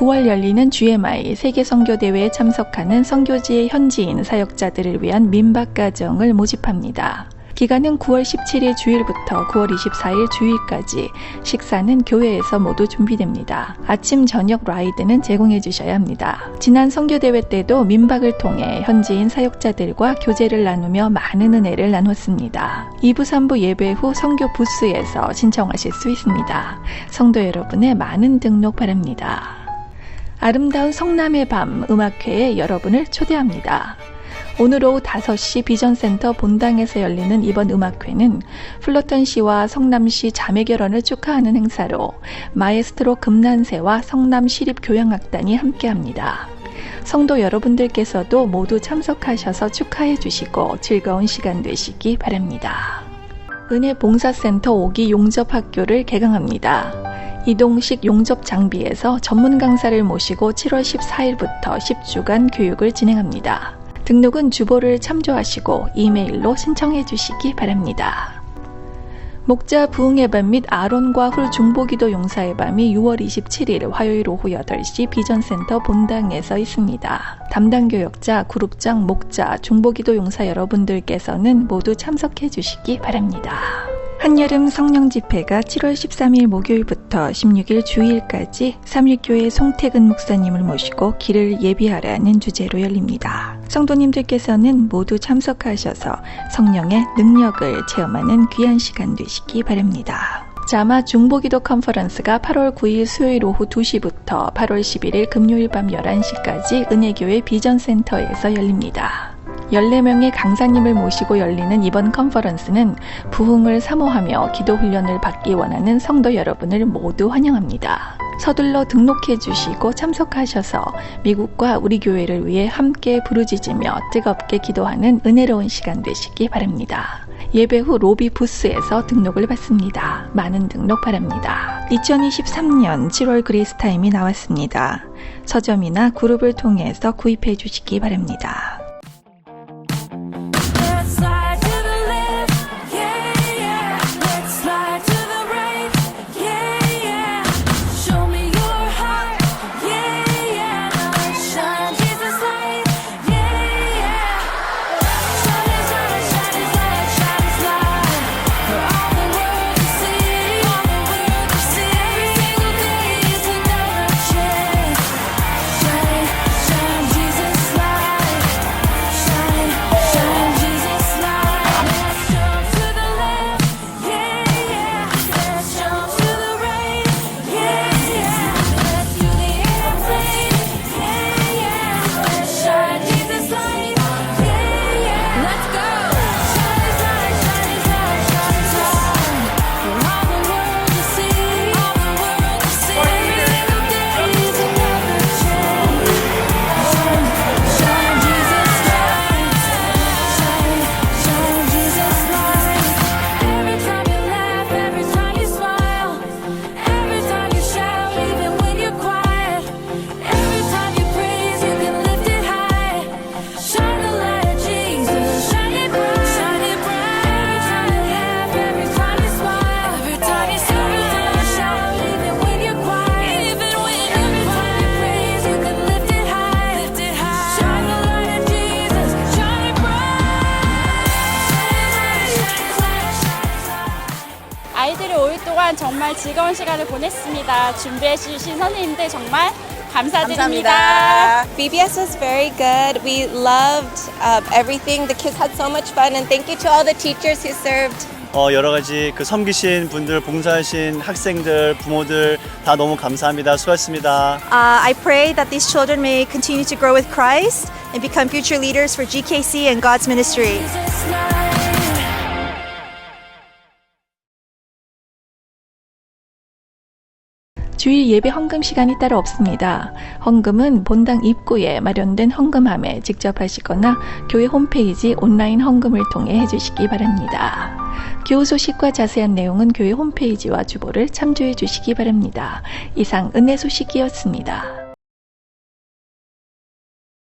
5월 열리는 GMI 세계 선교 대회에 참석하는 선교지의 현지인 사역자들을 위한 민박 가정을 모집합니다. 기간은 9월 17일 주일부터 9월 24일 주일까지 식사는 교회에서 모두 준비됩니다. 아침 저녁 라이드는 제공해 주셔야 합니다. 지난 선교대회 때도 민박을 통해 현지인 사역자들과 교제를 나누며 많은 은혜를 나눴습니다. 2부 3부 예배 후 선교 부스에서 신청하실 수 있습니다. 성도 여러분의 많은 등록 바랍니다. 아름다운 성남의 밤 음악회에 여러분을 초대합니다. 오늘 오후 5시 비전센터 본당에서 열리는 이번 음악회는 플로턴시와 성남시 자매결혼을 축하하는 행사로 마에스트로 금난세와 성남 시립교향악단이 함께합니다. 성도 여러분들께서도 모두 참석하셔서 축하해 주시고 즐거운 시간 되시기 바랍니다. 은혜 봉사센터 5기 용접학교를 개강합니다. 이동식 용접 장비에서 전문 강사를 모시고 7월 14일부터 10주간 교육을 진행합니다. 등록은 주보를 참조하시고 이메일로 신청해 주시기 바랍니다. 목자 부흥의 밤 및 아론과 훌 중보기도 용사의 밤이 6월 27일 화요일 오후 8시 비전센터 본당에서 있습니다. 담당 교역자, 그룹장, 목자, 중보기도 용사 여러분들께서는 모두 참석해 주시기 바랍니다. 한여름 성령 집회가 7월 13일 목요일부터 16일 주일까지 삼일교회 송태근 목사님을 모시고 길을 예비하라는 주제로 열립니다. 성도님들께서는 모두 참석하셔서 성령의 능력을 체험하는 귀한 시간 되시기 바랍니다. 자마 중보기도 컨퍼런스가 8월 9일 수요일 오후 2시부터 8월 11일 금요일 밤 11시까지 은혜교회 비전센터에서 열립니다. 14명의 강사님을 모시고 열리는 이번 컨퍼런스는 부흥을 사모하며 기도 훈련을 받기 원하는 성도 여러분을 모두 환영합니다. 서둘러 등록해 주시고 참석하셔서 미국과 우리 교회를 위해 함께 부르짖으며 뜨겁게 기도하는 은혜로운 시간 되시기 바랍니다. 예배 후 로비 부스에서 등록을 받습니다. 많은 등록 바랍니다. 2023년 7월 그리스 타임이 나왔습니다. 서점이나 그룹을 통해서 구입해 주시기 바랍니다. 아이들이 5일 동안 정말 즐거운 시간을 보냈습니다. 준비해 주신 선생님들 정말 감사드립니다. VBS was very good. We loved uh, everything. The kids had so much fun, and thank you to all the teachers who served. 어, 여러 가지 그 섬기신 분들, 봉사하신 학생들, 부모들 다 너무 감사합니다. 수고하셨습니다. Uh, I pray that these children may continue to grow with Christ and become future leaders for GKC and God's ministry. 주일 예배 헌금 시간이 따로 없습니다. 헌금은 본당 입구에 마련된 헌금함에 직접 하시거나 교회 홈페이지 온라인 헌금을 통해 해주시기 바랍니다. 교우 소식과 자세한 내용은 교회 홈페이지와 주보를 참조해 주시기 바랍니다. 이상 은혜 소식이었습니다.